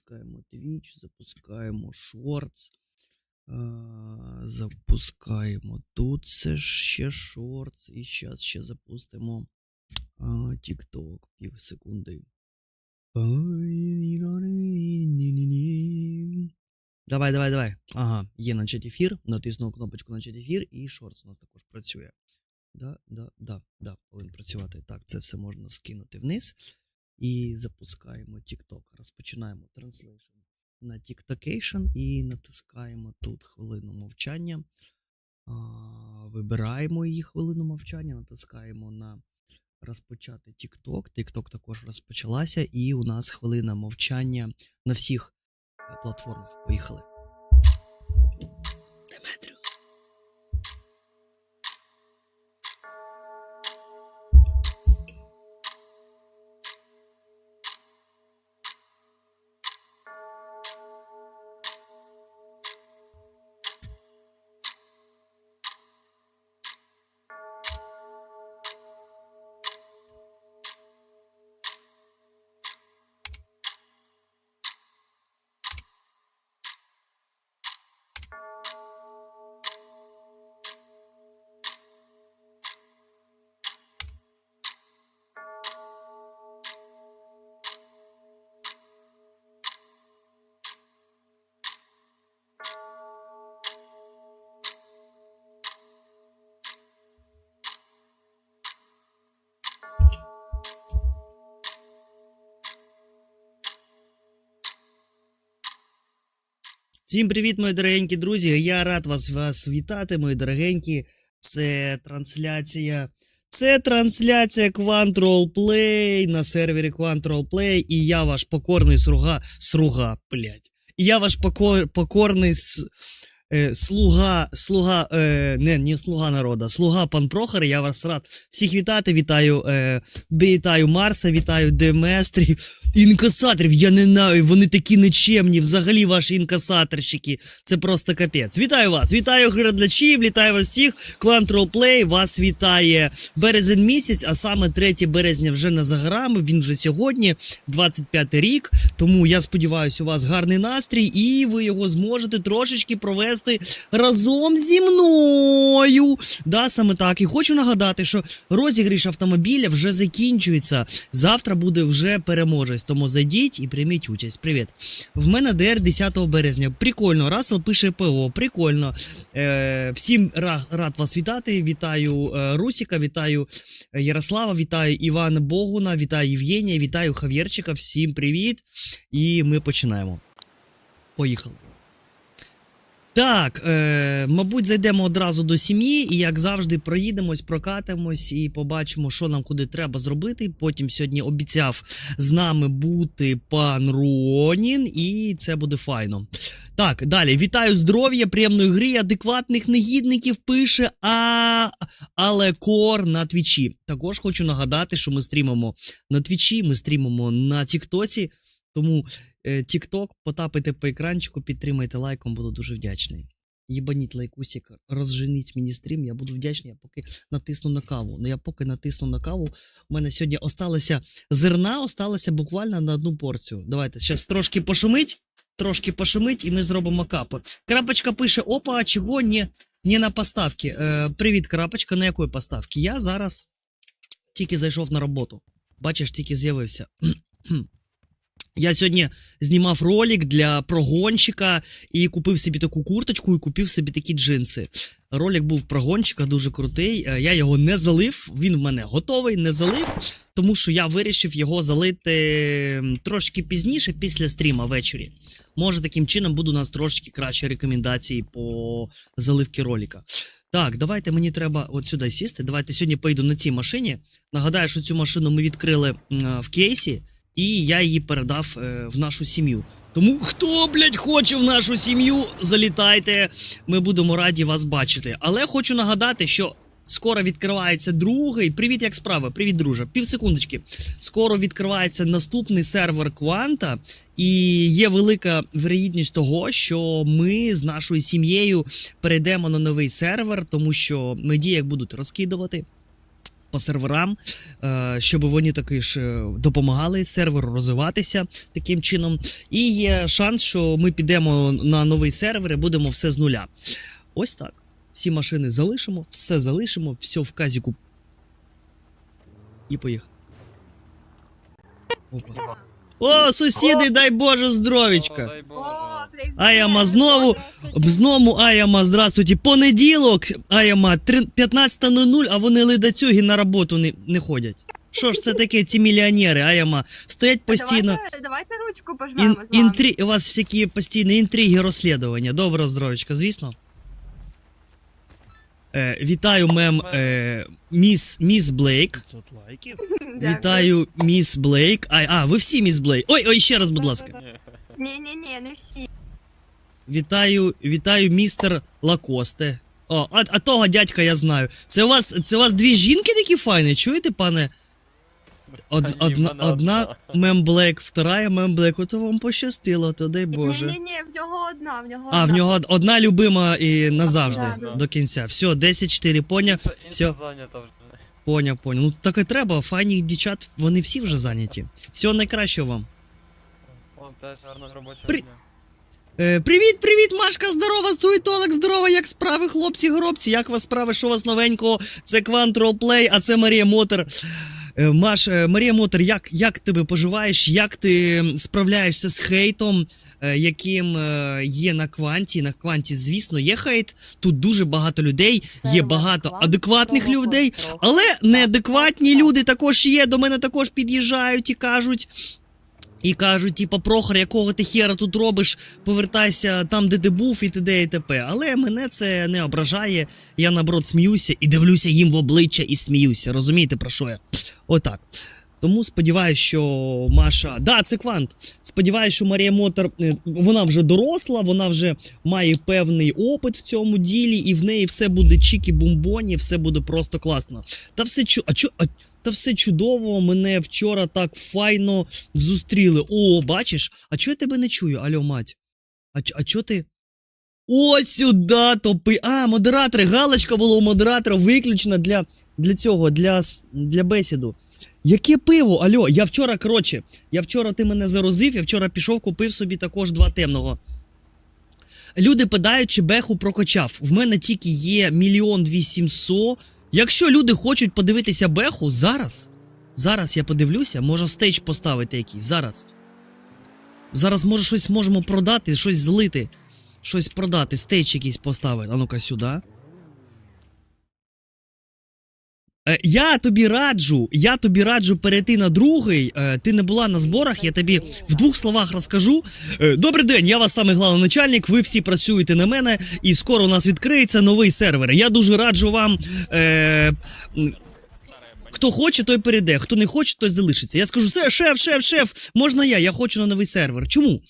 запускаємо Twitch, запускаємо Shorts. е, Запускаємо тут це ще Shorts. І зараз ще запустимо TikTok. Пів секунди. Давай, давай, давай. Ага, є начать ефір. Натиснув кнопочку начать ефір, і Shorts у нас також працює. Да, да, да, да, повинен працювати. Так, це все можна скинути вниз. І запускаємо TikTok. Розпочинаємо транслейшн на TikTokation і натискаємо тут хвилину мовчання. Вибираємо її хвилину мовчання, натискаємо на розпочати TikTok. TikTok також розпочалася, і у нас хвилина мовчання на всіх е, платформах. Поїхали. Всім привіт, мої дорогенькі друзі. Я рад вас, вас вітати, мої дорогенькі. Це трансляція. Це трансляція Quantrol Play на сервері Quantrol Play. І я ваш покорний сруга. Сруга, блядь. І я ваш покор, покорний е, слуга. Слуга. Е, не, не слуга народа, слуга пан Прохор. Я вас рад всіх вітати. Вітаю, е, вітаю Марса, вітаю Деместрі. Інкасаторів я ненавидю, вони такі нечемні. Взагалі ваші інкасаторщики. Це просто капець. Вітаю вас! Вітаю глядачів, вітаю вас всіх. Quantrol Play вас вітає березень місяць, а саме 3 березня вже не за горами. Він вже сьогодні, 25 рік. Тому я сподіваюся, у вас гарний настрій, і ви його зможете трошечки провести разом зі мною. Да, саме так. І хочу нагадати, що розіграш автомобіля вже закінчується. Завтра буде вже переможець. Тому зайдіть і прийміть участь. Привіт. В мене ДР 10 березня. Прикольно. Расел пише ПО. Прикольно. Е, всім ра- рад вас вітати. Вітаю е, Русіка, вітаю е, Ярослава, вітаю Івана Богуна, вітаю Євгенія, вітаю Хав'єрчика. Всім привіт. І ми починаємо. Поїхали. Так, е, мабуть, зайдемо одразу до сім'ї, і як завжди, проїдемось, прокатимось і побачимо, що нам куди треба зробити. Потім сьогодні обіцяв з нами бути пан Ронін, і це буде файно. Так, далі. Вітаю здоров'я, приємної гри, адекватних негідників пише а... але кор на твічі. Також хочу нагадати, що ми стрімимо на твічі, ми стрімимо на Тіктоці. Тому е, Тікток, потапайте по екранчику, підтримайте лайком, буду дуже вдячний. Єбаніть лайкусик, розженіть мені стрім, я буду вдячний, я поки натисну на каву. Ну я поки натисну на каву. У мене сьогодні осталося зерна, осталося буквально на одну порцію. Давайте зараз трошки пошумить, трошки пошумить, і ми зробимо капи. Крапочка пише: опа, а чого не, не на поставці? Е, привіт, крапочка, на якої поставці? Я зараз тільки зайшов на роботу. Бачиш, тільки з'явився. Я сьогодні знімав ролик для прогонщика і купив собі таку курточку і купив собі такі джинси. Ролик був прогонщика дуже крутий. е, Я його не залив. Він в мене готовий, не залив, тому що я вирішив його залити трошки пізніше, після стріма ввечері. Може, таким чином буде у нас трошки кращі рекомендації по заливці ролика. Так, давайте мені треба от сюди сісти. Давайте сьогодні поїду на цій машині. Нагадаю, що цю машину ми відкрили в кейсі, і я її передав е, в нашу сім'ю. Тому хто, блядь, хоче в нашу сім'ю, залітайте. Ми будемо раді вас бачити. Але хочу нагадати, що скоро відкривається другий. Привіт, як справа? Привіт, друже. Півсекундочки. Скоро відкривається наступний сервер Кванта, і є велика вірогідність того, що ми з нашою сім'єю перейдемо на новий сервер, тому що медіяк будуть розкидувати. По серверам, е, щоб вони таки ж е, допомагали серверу розвиватися таким чином. І є шанс, що ми підемо на новий сервер і будемо все з нуля. Ось так. Всі машини залишимо, все залишимо, все в казіку. І поїхали. Опа. О, сусіди, дай Боже здоровічка! Аяма знову, знову Аяма, здравствуйте. Понеділок, Аяма, 15.00, а вони ледацюги на роботу не, не ходять. Що ж це таке, ці мільйонери, Аяма, стоять постійно. Давайте, давайте ручку Ін, пожмемо з вами. інтрі... У вас всякі постійні інтриги, розслідування. Доброго здоровечка, звісно. Е, вітаю, мем, е, міс, міс Блейк. Вітаю, міс Блейк. А, а, ви всі міс Блейк. Ой, ой, ще раз, будь ласка. Ні, ні, ні, не всі. Вітаю, вітаю, містер Лакосте. О, а, а того дядька я знаю. Це у вас, це у вас дві жінки такі файні, чуєте, пане? Од, одна, одна одна. мем Блек, вторая мем Блек. Ото вам пощастило, то дай Боже. Ні, ні, ні, в нього одна, в нього одна. А, в нього одна любима і назавжди Да, да. до кінця. Все, 10-4, поняв, Інша- інша всьо. зайнята вже. поняв, поняв. Ну так і треба, файні дівчат, вони всі вже зайняті. Всього найкращого вам. Вам теж гарного робочого При- дня. Е, привіт, привіт, Машка, здорова, суетолог, здорова, як справи, хлопці, горобці, як вас справи, що у вас новенького? Це Квант Ролплей, а це Марія Мотор. Е, Маш, е, Марія Мотор, як, як тебе поживаєш? Як ти справляєшся з хейтом, е, яким є на кванті? На кванті, звісно, є хейт. Тут дуже багато людей, є багато адекватних людей, але неадекватні люди також є. До мене також під'їжджають і кажуть. І кажуть, типа, Прохор, якого ти хера тут робиш, повертайся там, де ти був, і т.д. і т.п. Але мене це не ображає. Я наоборот сміюся і дивлюся їм в обличчя і сміюся. Розумієте, про що я? Отак. Тому сподіваюся, що Маша. Да, це квант. Сподіваюся, що Марія Мотор е, вона вже доросла, вона вже має певний опит в цьому ділі, і в неї все буде чікі-бумбоні, все буде просто класно. Та все чу... а чу... а... Та все чудово, мене вчора так файно зустріли. О, бачиш? А чого я тебе не чую? Алло, мать? А, а чого ти? О, сюди топи. А, модератори, галочка була у модератора виключена для, для цього, для, для бесіду. Яке пиво? Алло, я вчора, коротше, я вчора ти мене зарозив, я вчора пішов, купив собі також два темного. Люди питають, чи беху прокачав. В мене тільки є мільйон вісімсот. Якщо люди хочуть подивитися беху, зараз. Зараз я подивлюся, може стейдж поставити якийсь. Зараз. Зараз може щось можемо продати, щось злити. Щось продати, стейдж якийсь поставити. А ну-ка сюди. Е, я тобі раджу, я тобі раджу перейти на другий. Е, ти не була на зборах, я тобі в двох словах розкажу. Е, добрий день, я вас самий главний начальник. Ви всі працюєте на мене, і скоро у нас відкриється новий сервер. Я дуже раджу вам. Е, Хто хоче, той перейде, хто не хоче, той залишиться. Я скажу, все, шеф, шеф, шеф, можна я, я хочу на новий сервер. Чому?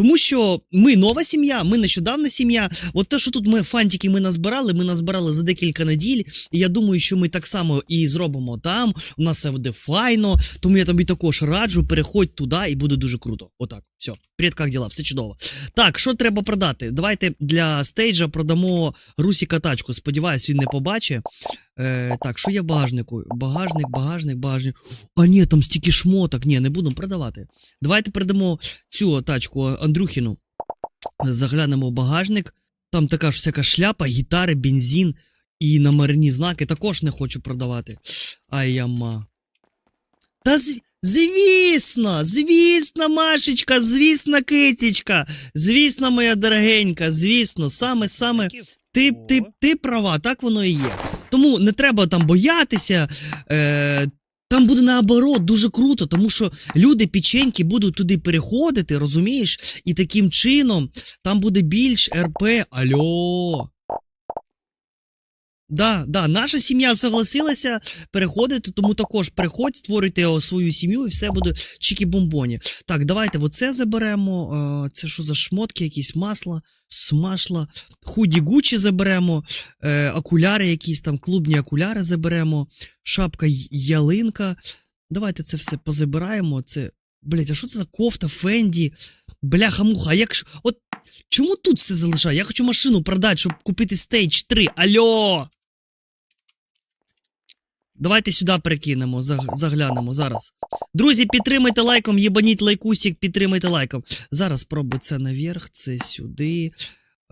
Тому що ми нова сім'я, ми нещодавна сім'я. От те, що тут ми фантики ми назбирали, ми назбирали за декілька неділь. І я думаю, що ми так само і зробимо там. У нас все буде файно. Тому я тобі також раджу, переходь туди і буде дуже круто. Отак. Все, привіт, як діла, все чудово. Так, що треба продати? Давайте для стейджа продамо Русіка тачку. Сподіваюсь, він не побачить. Е, так, що є в багажнику? Багажник, багажник, багажник. А ні, там стільки шмоток. Ні, не будемо продавати. Давайте передамо цю тачку Андрюхіну. Заглянемо в багажник. Там така ж всяка шляпа, гітари, бензин і номерні знаки також не хочу продавати. Ай яма. Та зв... звісно, звісно, Машечка, звісно, китічка, звісно, моя дорогенька, звісно, саме саме ти, ти, ти права, так воно і є. Тому не треба там боятися. Е, там буде наоборот дуже круто, тому що люди печеньки будуть туди переходити, розумієш? І таким чином там буде більш РП. Альо. Да, да, наша сім'я согласилася переходити, тому також переходь, створюйте свою сім'ю і все буде чікі-бомбоні. Так, давайте оце заберемо. Е, Це що за шмотки, якісь масла, смашла, худі Гучі заберемо, е, окуляри, якісь там клубні окуляри заберемо, шапка ялинка. Давайте це все позабираємо. Це. Блять, а що це за кофта, Фенді? Бляха-муха, а як. От чому тут все залишає? Я хочу машину продати, щоб купити Stage 3. Алло! Давайте сюди перекинемо, заглянемо зараз. Друзі, підтримайте лайком, єбаніть лайкусик, підтримайте лайком. Зараз пробуй це наверх, це сюди.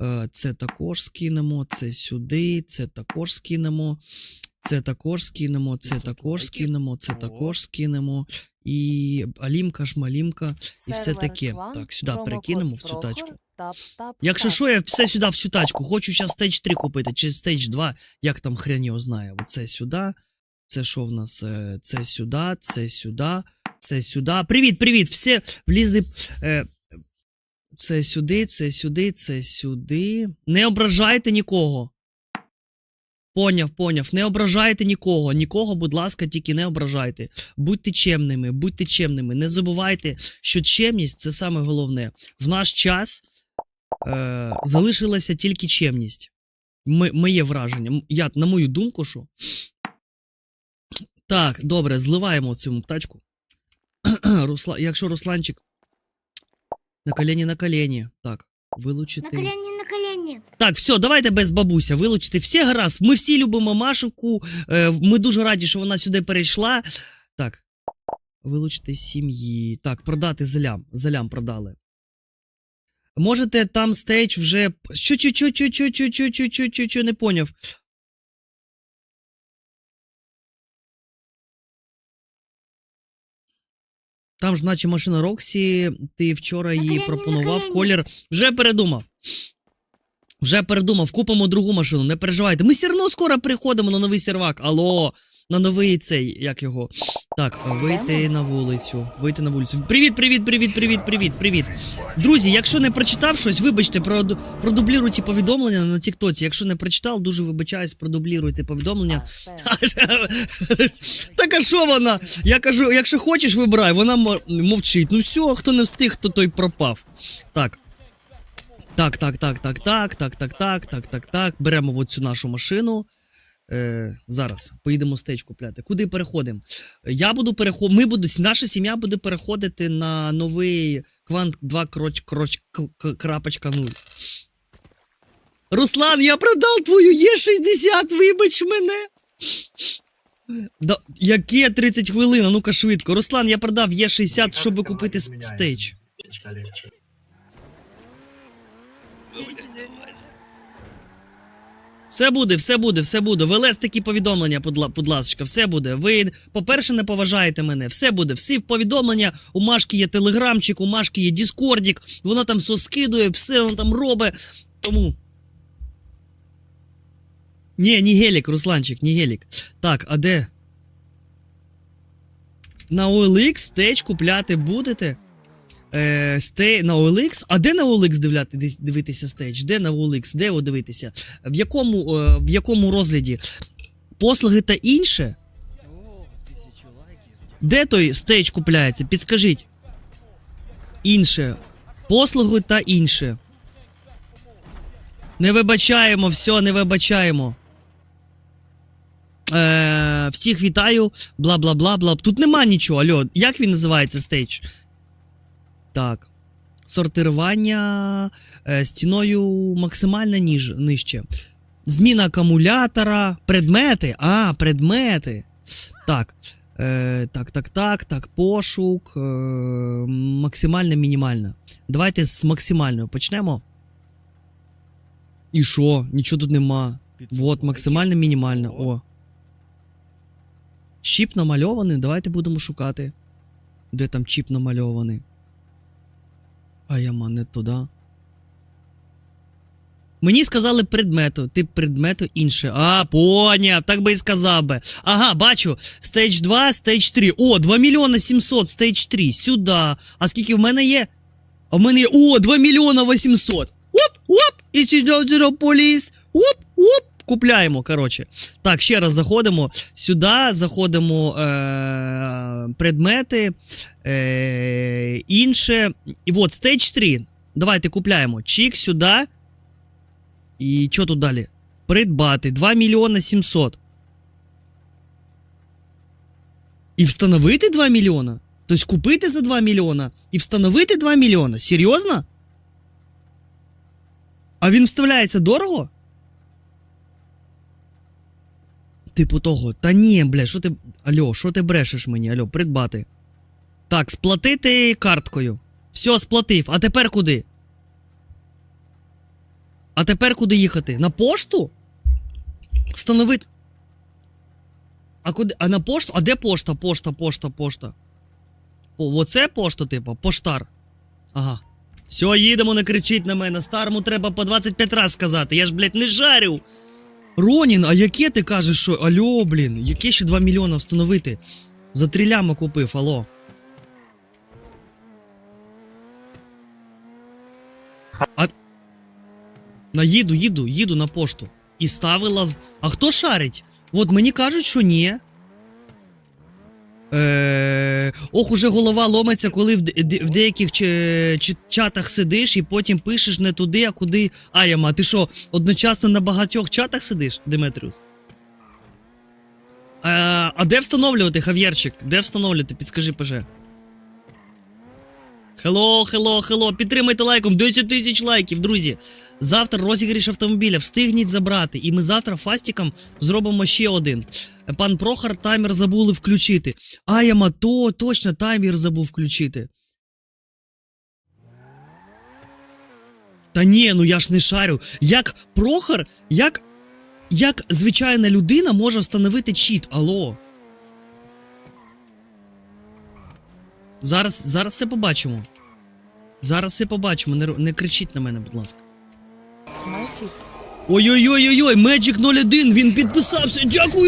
е, Це також скинемо, це сюди, це також скинемо. Це також скинемо, це також скинемо, це також скинемо. І алімка, шмалімка. І все таке. Так, сюди перекинемо в цю тачку. Якщо що, я все сюди в цю тачку. Хочу зараз стейдж 3 купити, чи стейдж 2, як там хрен його знає. Оце сюди. Це що в нас? Е, Це сюди, це сюди, це сюди. Привіт, привіт! Всі влізли. Е, це сюди, це сюди, це сюди. Не ображайте нікого. Поняв, поняв. Не ображайте нікого. Нікого, будь ласка, тільки не ображайте. Будьте чемними, будьте чемними. Не забувайте, що чемність це саме головне. В наш час е, залишилася тільки чемність. Моє враження. Я, на мою думку, що. Так, добре, зливаємо цю тачку. Русла... Якщо Русланчик. На колені на колені. Так, вилучити. На колені, на колені. Так, все, давайте без бабуся вилучити. Все гаразд. Ми всі любимо Машеньку. Е, ми дуже раді, що вона сюди перейшла. Так. Вилучити сім'ї. Так, продати залям. Залям продали. Можете там стейдж вже. Що, що, що, що, що, що, що, що, що, що, що, не поняв. Там ж, наче машина Роксі, ти вчора їй її пропонував колір. Вже передумав. Вже передумав, купимо другу машину, не переживайте. Ми все одно скоро приходимо на новий сервак. Алло, на новий цей, як його. Так, вийти на вулицю. Вийти на вулицю. Привіт, привіт, привіт, привіт, привіт, привіт. Друзі, якщо не прочитав щось, вибачте, проду- продубліруйте повідомлення на Тіктоці. Якщо не прочитав, дуже вибачаюсь, продубліруйте повідомлення. Так а що вона? Я кажу, якщо хочеш, вибирай, вона мовчить. Ну все, хто не встиг, то той пропав. Так. Так, так, так, так, так, так, так, так, так, так, так. Беремо от цю нашу машину. Е, зараз поїдемо стейдж купляти. Куди переходимо? Я буду переходити. Ми буду, наша сім'я буде переходити на новий квант 2 кроч, кроч, к- к- крапочка 0. Руслан, я продав твою Є60, вибач мене. Да, яке 30 хвилин? А ну-ка швидко. Руслан, я продав Є60, щоб купити с- стейдж. Все буде, все буде, все буде. Ви такі повідомлення, будь, ласка, все буде. Ви, по-перше, не поважаєте мене. Все буде. Всі повідомлення. У Машки є телеграмчик, у Машки є Діскордік. Вона там все скидує, все вона там робить. Тому. Ні, не гелік, Русланчик, не гелік. Так, а де? На OLX стейдж купляти будете? Е, стей, на OLX? А де на OLX дивляти, дивитися стейдж? Де на OLX? Де його дивитися? В якому, е, в якому розгляді? Послуги та інше? Де той стейдж купляється? Підскажіть. Інше. Послуги та інше. Не вибачаємо, все, не вибачаємо. Е, всіх вітаю. Бла бла бла бла. Тут нема нічого. Альо, як він називається стейдж? Так. Сортирування е, стіною максимально ніж, нижче. Зміна акумулятора, предмети. А, предмети. Так. Е, так, так, так, так, пошук. Е, максимально мінімально. Давайте з максимального почнемо. І що? Нічого тут нема. Вот, максимально мінімально. О. Чіп намальований, давайте будемо шукати. Де там чіп намальований? А я ма не туди. Мені сказали предмету, тип предмету інше. А, поняв, так би і сказав би. Ага, бачу. Стейдж 2, стейдж 3. О, 2 мільйона 700, стейдж 3. Сюди. А скільки в мене є? А в мене є. О, 2 мільйона 800. Оп, оп, і сюди поліс. Оп, оп. Купляємо, коротше. Так, ще раз заходимо. Сюди заходимо е- предмети. Е- інше. І от, стейдж 3. Давайте купляємо. Чік сюди. І що тут далі? Придбати 2 мільйона 700. І встановити 2 мільйона? Тобто купити за 2 мільйона і встановити 2 мільйона? Серйозно? А він вставляється дорого? Типу того, та ні, бля, що ти. Алло, що ти брешеш мені? Алло, придбати. Так, сплатити карткою. Все, сплатив. А тепер куди? А тепер куди їхати? На пошту? Встановити. А куди? А на пошту? А де пошта? Пошта, пошта, пошта. О, оце пошта, типу, поштар. Ага. Все, їдемо, не кричіть на мене. Старому треба по 25 раз сказати. Я ж, блядь, не жарю. Ронін, а яке ти кажеш, що. Алло, блін, яке ще 2 мільйона встановити? За три ляма купив, алло. А... На їду, їду, їду на пошту. І ставила з. А хто шарить? От мені кажуть, що ні. Е, ох, уже голова ломиться, коли в, де- в деяких чатах сидиш і потім пишеш не туди, а куди. Аяма, ти що, одночасно на багатьох чатах сидиш, Диметріус? Е, а де встановлювати, Хав'єрчик? Де встановлювати? Підскажи, ПЖ. Хелло, хелло, хелло, підтримайте лайком, 10 тисяч лайків, друзі. Завтра розіграш автомобіля, встигніть забрати. І ми завтра фастіком зробимо ще один. Пан Прохор таймер забули включити. Аяма, то точно таймер забув включити. Та ні, ну я ж не шарю. Як Прохор, як. Як звичайна людина може встановити чіт? Алло. Зараз, зараз все побачимо. Зараз все побачимо. Не, не кричіть на мене, будь ласка. Мальчик. Ой-ой-ой-ой, Magic 01, він підписався. Дякую